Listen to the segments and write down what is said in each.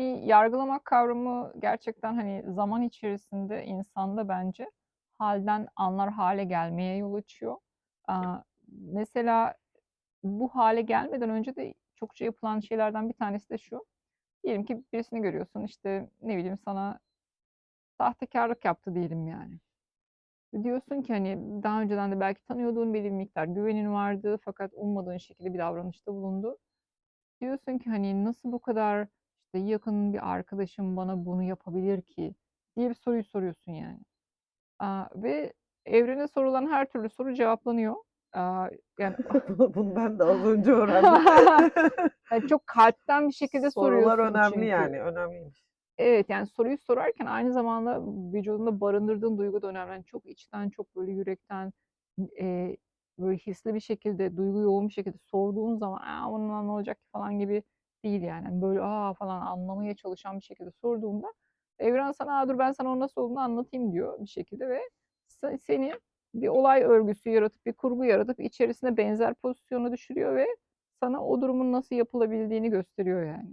Yani yargılamak kavramı gerçekten, hani, zaman içerisinde insanda bence hâlden anlar hâle gelmeye yol açıyor. Aaa, mesela bu hâle gelmeden önce de çokça yapılan şeylerden bir tanesi de şu: Diyelim ki birisini görüyorsun, işte, ne bileyim, sana sahtekârlık yaptı diyelim yani. Diyorsun ki, hani, daha önceden de belki tanıyordun, belli bir miktar güvenin vardı fakat ummadığın şekilde bir davranışta bulundu. Diyorsun ki, hani, "Nasıl bu kadar, işte, yakın bir arkadaşım bana bunu yapabilir ki?" diye bir soruyu soruyorsun yani. Ve evrene sorulan her türlü soru cevaplanıyor. Yani Bunu ben de az önce öğrendim. Yani çok kalpten bir şekilde Sorular soruyorsun önemli çünkü. yani, önemliymiş. Evet, yani soruyu sorarken aynı zamanda vücudunda barındırdığın duygu da önemli. Hani, çok içten, çok böyle yürekten, eee, böyle hisli bir şekilde, duygu yoğun bir şekilde sorduğun zaman, "A, bundan ne olacak ki?" falan gibi değil yani. Hani, böyle, "A!" falan anlamaya çalışan bir şekilde sorduğunda evren sana, "A, dur ben sana onun nasıl olduğunu anlatayım." diyor bir şekilde ve se seni bir olay örgüsü yaratıp, bir kurgu yaratıp içerisine benzer pozisyona düşürüyor ve sana o durumun nasıl yapılabildiğini gösteriyor yani.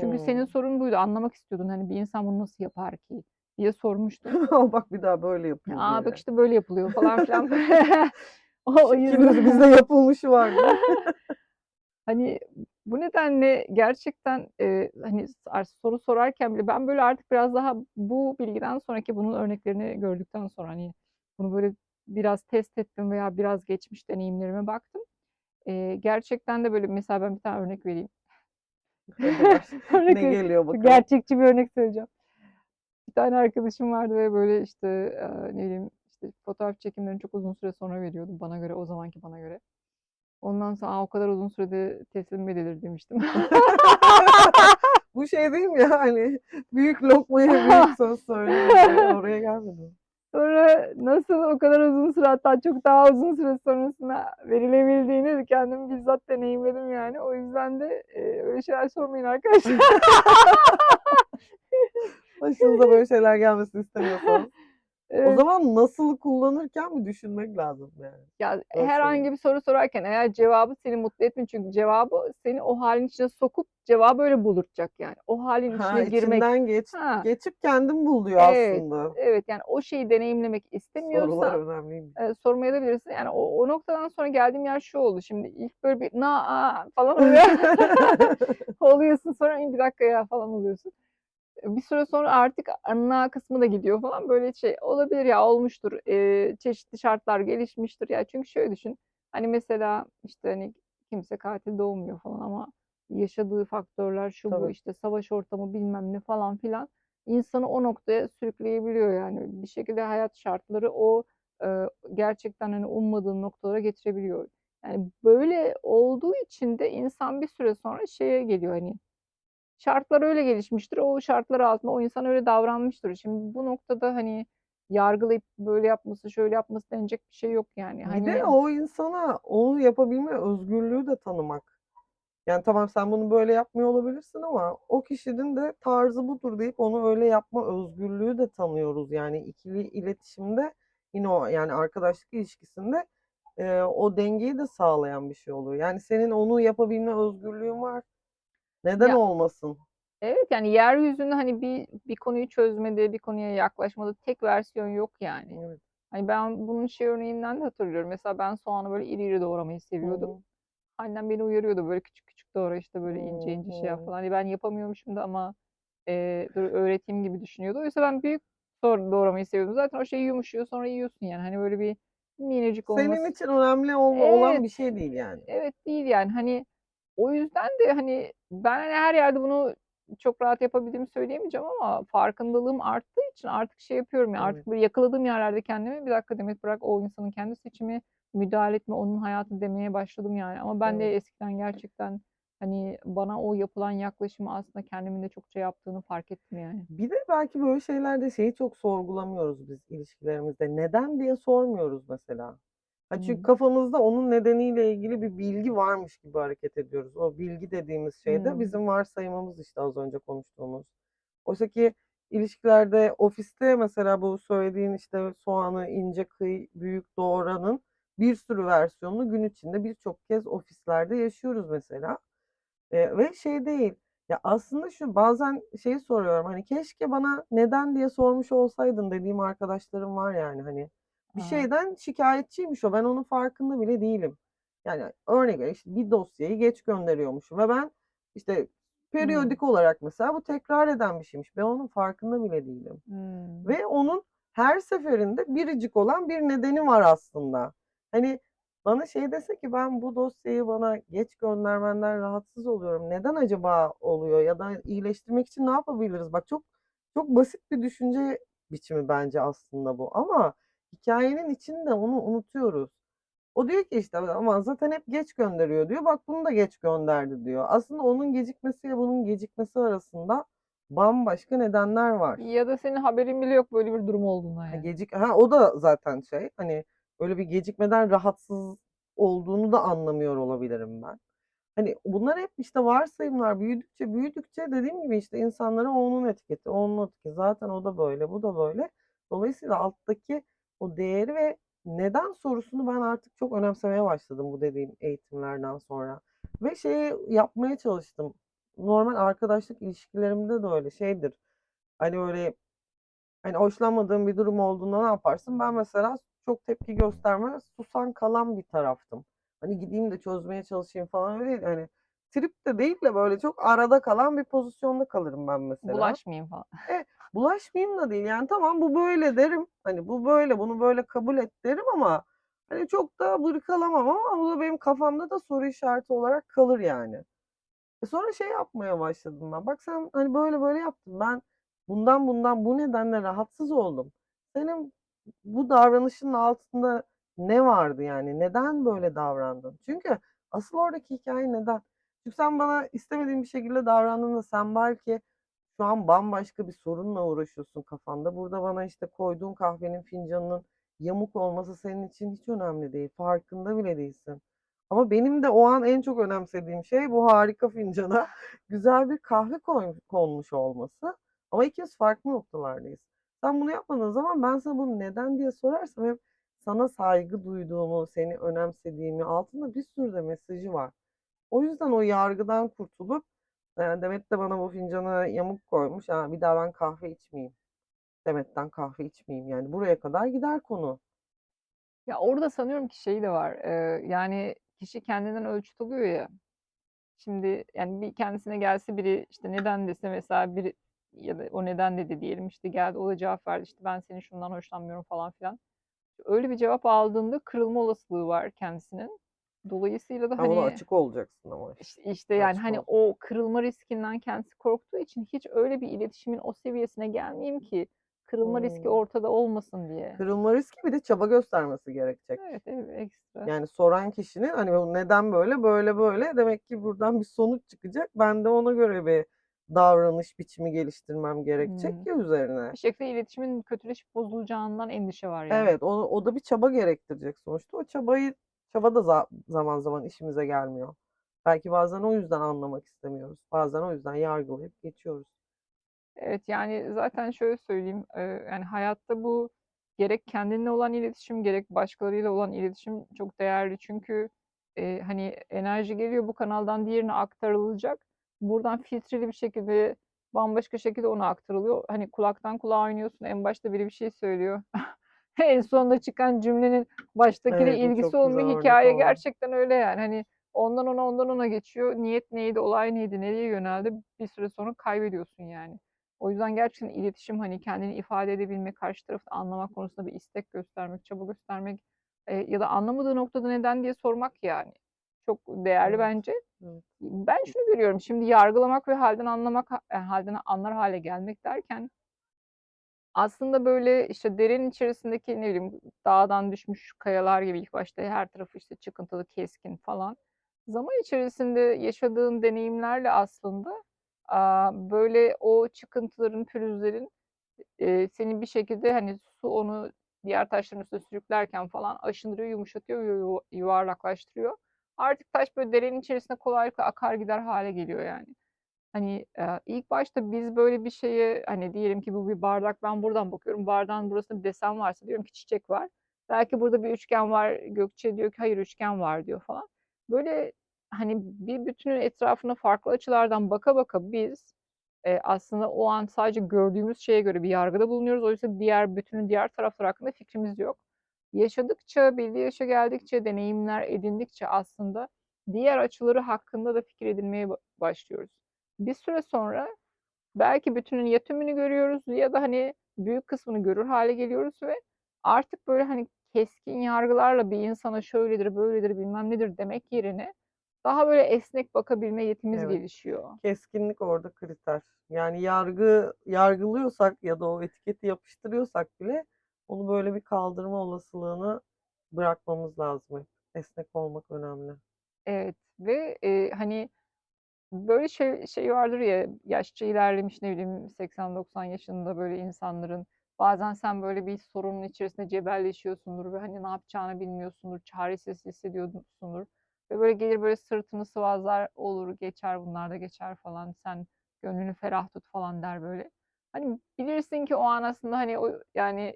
Çünkü senin sorun buydu. Anlamak istiyordun, hani, "Bir insan bunu nasıl yapar ki?" diye sormuştun. Bak bir daha böyle yapıyor "A, bak işte böyle yapılıyor." falan filan. O yüzden bizde yapılmışı var? Hani, bu nedenle gerçekten, eee, hani, soru sorarken bile ben böyle artık biraz daha bu bilgiden sonraki bunun örneklerini gördükten sonra, hani, bunu böyle biraz test ettim veya biraz geçmiş deneyimlerime baktım. Eee, gerçekten de böyle mesela ben bir tane örnek vereyim. Örnek Ne geliyor bakalım? gerçekçi bir örnek söyleyeceğim. Bir tane arkadaşım vardı ve böyle, işte, aaa, ne bileyim, işte, fotoğraf çekimlerini çok uzun süre sonra veriyordu bana göre, o zamanki bana göre. Ondan sonra, "A, o kadar uzun sürede teslim edilir?" demiştim. Bu şey değil mi ya, hani, büyük lokmaya büyük söz söyleme oraya gelmedim. Sonra nasıl o kadar uzun süre hatta çok daha uzun süre sonrasında verilebildiğini kendim bizzat deneyimledim yani. O yüzden de, eee, öyle şeyler sormayın arkadaşlar. Başınıza böyle şeyler gelmesini istemiyorsanız. O zaman nasılı kullanırken bir düşünmek lazım yani. Ya, Öyle herhangi söyleyeyim. bir soru sorarken eğer cevabı seni mutlu etmiyor çünkü cevabı seni o hâlin içine sokup cevabı öyle buldurtacak yani. O hâlin içine Ha, girmek. içinden geç Ha. geçip kendin bul diyor Evet, aslında. evet, yani o şeyi deneyimlemek Sorular istemiyorsan, önemliymiş. eee, sormayabilirsin. Yani o o noktadan sonra geldiğim yer şu oldu şimdi ilk böyle bir "Na, a" falan oluyor. oluyorsun sonra "Bir dakika ya." falan oluyorsun. Bir süre sonra artık "Na" kısmı da gidiyor falan böyle şey olabilir ya olmuştur, eee, çeşitli şartlar gelişmiştir. Ya, çünkü şöyle düşün, hani, mesela, işte, hani, kimse katil doğmuyor falan ama yaşadığı faktörler şu bu, Tabii. işte, savaş ortamı bilmem ne falan filan insanı o noktaya sürükleyebiliyor yani. Bir şekilde hayat şartları o, eee, gerçekten, hani, ummadığın noktalara getirebiliyor. Yani böyle olduğu için de insan bir süre sonra şeye geliyor, hani, şartlar öyle gelişmiştir, o şartlar altında o insan öyle davranmıştır. Şimdi bu noktada, hani, yargılayıp böyle yapması, şöyle yapması denecek bir şey yok yani. Bir de Hani o insana onu yapabilme özgürlüğü de tanımak. Yani tamam sen bunu böyle yapmıyor olabilirsin ama o kişinin de tarzı budur deyip onu öyle yapma özgürlüğü de tanıyoruz. Yani ikili iletişimde yine o yani arkadaşlık ilişkisinde, eee, o dengeyi de sağlayan bir şey oluyor. Yani senin onu yapabilme özgürlüğün var. Neden Ya olmasın? Evet, yani yeryüzünde, hani, bir bir konuyu çözmede, bir konuya yaklaşmada tek versiyon yok yani. Evet. Hani, ben bunun şey örneğinden de hatırlıyorum. Mesela ben soğanı böyle iri iri doğramayı seviyordum. hı. Annem beni uyarıyordu, böyle küçük küçük doğra, işte, böyle ince ince şey yap falan. Hani, ben yapamıyormuşum da ama, eee, dur öğreteyim gibi düşünüyordu. Oysa ben büyük doğ doğramayı seviyordum. Zaten o şey yumuşuyor, sonra yiyorsun yani. Hani, böyle bir minicik Senin olması için önemli olan Evet, bir şey değil yani. evet, değil yani. Hani, o yüzden de, hani, ben, hani, her yerde bunu çok rahat yapabildiğimi söyleyemeyeceğim ama farkındalığım arttığı için artık şey yapıyorum ya, Evet. artık böyle yakaladığım yerlerde kendimi, "Bir dakika Demet bırak o insanın kendi seçimi, müdahale etme, onun hayatı." demeye başladım yani. Ama ben Evet. de eskiden gerçekten, hani, bana o yapılan yaklaşımı aslında kendimin de çokça yaptığını fark ettim yani. Bir de belki böyle şeylerde şeyi çok sorgulamıyoruz biz ilişkilerimizde. "Neden?" diye sormuyoruz mesela. Ha, çünkü kafamızda onun nedeniyle ilgili bir bilgi varmış gibi hareket ediyoruz. O bilgi dediğimiz şey de Hımm. bizim varsayımımız işte az önce konuştuğumuz. Oysaki ilişkilerde, ofiste mesela bu söylediğin, işte, soğanı ince kıy, büyük doğranın bir sürü versiyonunu gün içinde birçok kez ofislerde yaşıyoruz mesela. Eee, ve şey değil, Ya, aslında şu, bazen şeyi soruyorum, hani, "Keşke bana neden diye sormuş olsaydın." dediğim arkadaşlarım var yani, hani. Bir A! şeyden şikâyetçiymiş o, ben onun farkında bile değilim. Yani, örnek işte, bir dosyayı geç gönderiyormuşum ve ben, işte, periyodik olarak mesela bu tekrar eden bir şeymiş. Ben onun farkında bile değilim Hımm. ve onun her seferinde biricik olan bir nedeni var aslında. Hani, bana şey dese ki, "Ben bu dosyayı bana geç göndermenden rahatsız oluyorum. Neden acaba oluyor ya da iyileştirmek için ne yapabiliriz?" Bak çok çok basit bir düşünce biçimi bence aslında bu ama hikâyenin içinde onu unutuyoruz. O diyor ki, işte, "Ama zaten hep geç gönderiyor." diyor. "Bak bunu da geç gönderdi." diyor. Aslında onun gecikmesiyle bunun gecikmesi arasında bambaşka nedenler var. Ya da senin haberin bile yok böyle bir durum olduğundan Ha, yani. gecik ha, o da zaten şey, hani, böyle bir gecikmeden rahatsız olduğunu da anlamıyor olabilirim ben. Hani, bunlar hep, işte, varsayımlar. Büyüdükçe, büyüdükçe dediğim gibi, işte, insanlara onun etiketi, onun etiketi. Zaten o da böyle, bu da böyle. Dolayısıyla alttaki o değeri ve neden sorusunu ben artık çok önemsemeye başladım bu dediğim eğitimlerden sonra ve şeyi yapmaya çalıştım. Normal arkadaşlık ilişkilerimde de öyle şeydir. Hani, öyle Hani, hoşlanmadığım bir durum olduğunda ne yaparsın? Ben mesela çok tepki göstermez, susan kalan bir taraftım. Hani, gideyim de çözmeye çalışayım falan öyle değil. Hani, trip de değil de böyle çok arada kalan bir pozisyonda kalırım ben mesela. Bulaşmayayım falan. E, bulaşmayayım da değil, yani, tamam bu böyle derim. Hani, bu böyle, bunu böyle kabul et derim ama, hani, çok da vırkalamam ama bu da benim kafamda da soru işareti olarak kalır yani. E, sonra şey yapmaya başladım ben. Bak sen, hani, böyle böyle yaptın. Ben bundan bundan bu nedenle rahatsız oldum. Senin bu davranışının altında ne vardı yani? Neden böyle davrandın? Çünkü asıl oradaki hikâye neden? Çünkü sen bana istemediğin bir şekilde davrandığında sen belki şu an bambaşka bir sorunla uğraşıyorsun kafanda. Burada bana, işte, koyduğun kahvenin fincanının yamuk olması senin için hiç önemli değil. Farkında bile değilsin. Ama benim de o an en çok önemsediğim şey bu harika fincana güzel bir kahve konmuş olması ama ikimiz farklı noktalardayız. Sen bunu yapmadığın zaman ben sana bunu neden diye sorarsam hep sana saygı duyduğumu, seni önemsediğimi, altında bir sürü de mesajı var. O yüzden o yargıdan kurtulup, Demet de bana bu fincanı yamuk koymuş, a, bir daha ben kahve içmeyeyim, Demet'ten kahve içmeyeyim. Yani buraya kadar gider konu. Ya, orada sanıyorum ki şey de var, eee, yani, kişi kendinden ölçüt alıyor ya. Şimdi, yani, bir kendisine gelse biri, işte, neden dese mesela biri ya da o neden dedi diyelim, işte, geldi o da cevap verdi, işte, ben senin şundan hoşlanmıyorum falan filan. Öyle bir cevap aldığında kırılma olasılığı var kendisinin. Dolayısıyla da, ona hani, açık olacaksın ama iş işte. işte, yani, Açık hani, ol. o kırılma riskinden kendisi korktuğu için hiç öyle bir iletişimin o seviyesine gelmeyeyim ki kırılma riski Hımm. ortada olmasın diye. Kırılma riski bir de çaba göstermesi gerekecek. Evet, evet, ekstra. Yani soran kişinin, hani, neden böyle, böyle, böyle demek ki buradan bir sonuç çıkacak. Ben de ona göre bir davranış biçimi geliştirmem gerekecek Hımm. ya üzerine. Bir şekilde iletişimin kötüleşip bozulacağından endişe var yani. Evet, o o da bir çaba gerektirecek sonuçta. O çabayı çaba da za zaman zaman işimize gelmiyor. Belki bazen o yüzden anlamak istemiyoruz. Bazen o yüzden yargılayıp geçiyoruz. Evet, yani, zaten şöyle söyleyeyim, yani, hayatta bu gerek kendinle olan iletişim gerek başkalarıyla olan iletişim çok değerli. Çünkü, eee, hani, enerji geliyor bu kanaldan diğerine aktarılacak. Buradan filtreli bir şekilde, bambaşka şekilde ona aktarılıyor. Hani, kulaktan kulağa oynuyorsun. En başta biri bir şey söylüyor. En sonunda çıkan cümlenin baştakiyle Evet, ilgisi olmuyor. Hikâye oldu. gerçekten öyle yani. Hani, ondan ona, ondan ona geçiyor. Niyet neydi, olay neydi, nereye yöneldi bir süre sonra kaybediyorsun yani. O yüzden gerçekten iletişim, hani, kendini ifade edebilmek, karşı tarafı anlamak konusunda bir istek göstermek, çaba göstermek, eee, ya da anlamadığı noktada neden diye sormak yani. Çok değerli Evet, bence. evet. Ben şunu görüyorum, şimdi yargılamak ve hâlden anlamak, ha eee, hâlden anlar hâle gelmek derken aslında, böyle, işte, derenin içerisindeki, ne bileyim, dağdan düşmüş kayalar gibi ilk başta her tarafı, işte, çıkıntılı, keskin falan. Zaman içerisinde yaşadığın deneyimlerle aslında, böyle, o çıkıntıların, pürüzlerin, seni bir şekilde, hani, su onu diğer taşların üstüne sürüklerken falan aşındırıyor, yumuşatıyor yuvarlaklaştırıyor. Artık taş, böyle, derenin içerisinde kolaylıkla akar gider hâle geliyor yani. Hani, eee, ilk başta biz böyle bir şeye, hani, diyelim ki bu bir bardak, ben buradan bakıyorum, bardağın burasında bir desen varsa diyorum ki çiçek var. Belki burada bir üçgen var, Gökçe diyor ki hayır üçgen var diyor falan. Böyle hani, bir bütünün etrafına farklı açılardan baka baka biz, eee, aslında o an sadece gördüğümüz şeye göre bir yargıda bulunuyoruz. Oysa diğer bütünün diğer tarafları hakkında fikrimiz yok. Yaşadıkça, belli yaşa geldikçe, deneyimler edindikçe aslında diğer açıları hakkında da fikir edinmeye ba başlıyoruz. Bir süre sonra belki bütünün ya tümünü görüyoruz ya da, hani, büyük kısmını görür hâle geliyoruz ve artık, böyle, hani, keskin yargılarla bir insana şöyledir, böyledir, bilmem nedir demek yerine daha böyle esnek bakabilme yetimiz Evet. gelişiyor. Keskinlik orada kriter. Yani yargı yargılıyorsak ya da o etiketi yapıştırıyorsak bile onu böyle bir kaldırma olasılığını bırakmamız lazım. Esnek olmak önemli. Evet ve, eee, hani, böyle şey şey vardır ya, yaşça ilerlemiş, ne bileyim, 80-90 yaşında böyle insanların bazen sen böyle bir sorunun içerisinde cebelleşiyorsundur ve, hani, ne yapacağını bilmiyorsundur, çaresiz hissediyorsundur ve böyle gelir böyle sırtını sıvazlar, "Olur, geçer, bunlar da geçer." falan, "Sen gönlünü ferah tut." falan der böyle. Hani, bilirsin ki o an aslında, hani, o yani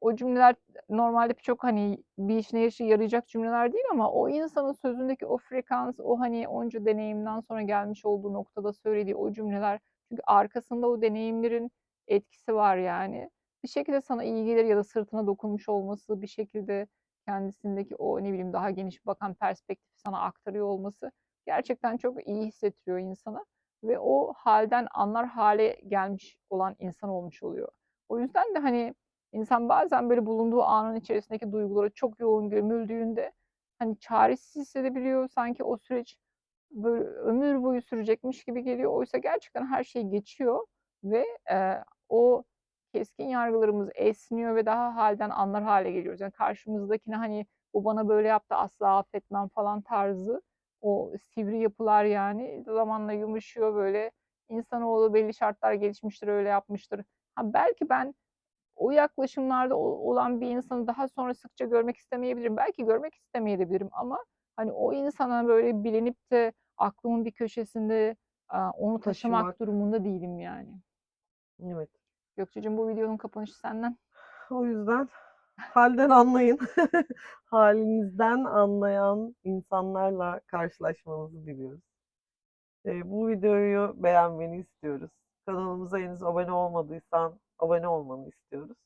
o cümleler normalde birçok, hani, bir işine yaşı yarayacak cümleler değil ama o insanın sözündeki o frekans, o, hani, onca deneyimden sonra gelmiş olduğu noktada söylediği o cümleler çünkü arkasında o deneyimlerin etkisi var yani. Bir şekilde sana iyi gelir ya da sırtına dokunmuş olması, bir şekilde kendisindeki o, ne bileyim, daha geniş bakan perspektifi sana aktarıyor olması gerçekten çok iyi hissettiriyor insana ve o hâlden anlar hâle gelmiş olan insan olmuş oluyor. O yüzden de, hani, insan bazen böyle bulunduğu anın içerisindeki duygulara çok yoğun gömüldüğünde, hani, çaresiz hissedebiliyor. Sanki o süreç böyle ömür boyu sürecekmiş gibi geliyor. Oysa gerçekten her şey geçiyor ve, eee, o keskin yargılarımız esniyor ve daha hâlden anlar hâle geliyoruz. Yani karşımızdakine, hani, "Bu bana böyle yaptı, asla affetmem." falan tarzı o sivri yapılar, yani, zamanla yumuşuyor böyle. İnsanoğlu belli şartlar gelişmiştir, öyle yapmıştır. Ha, belki ben o yaklaşımlarda olan bir insanı daha sonra sıkça görmek istemeyebilirim. Belki görmek istemeyebilirim ama, hani, o insana böyle bilinip de aklımın bir köşesinde, onu taşımak Taşımak. durumunda değilim yani. Evet. Gökçeciğim, bu videonun kapanışı senden. O yüzden hâlden anlayın. Hâlinizden anlayan insanlarla karşılaşmanızı diliyoruz. Eee, bu videoyu beğenmeni istiyoruz. Kanalımıza henüz abone olmadıysan abone olmanı istiyoruz.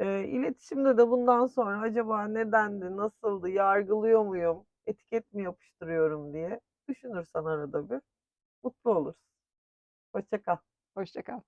Eee, iletişimde de bundan sonra acaba nedendi, nasıldı, yargılıyor muyum, etiket mi yapıştırıyorum diye düşünürsen arada bir mutlu oluruz. Hoşça kal. Hoşça kal.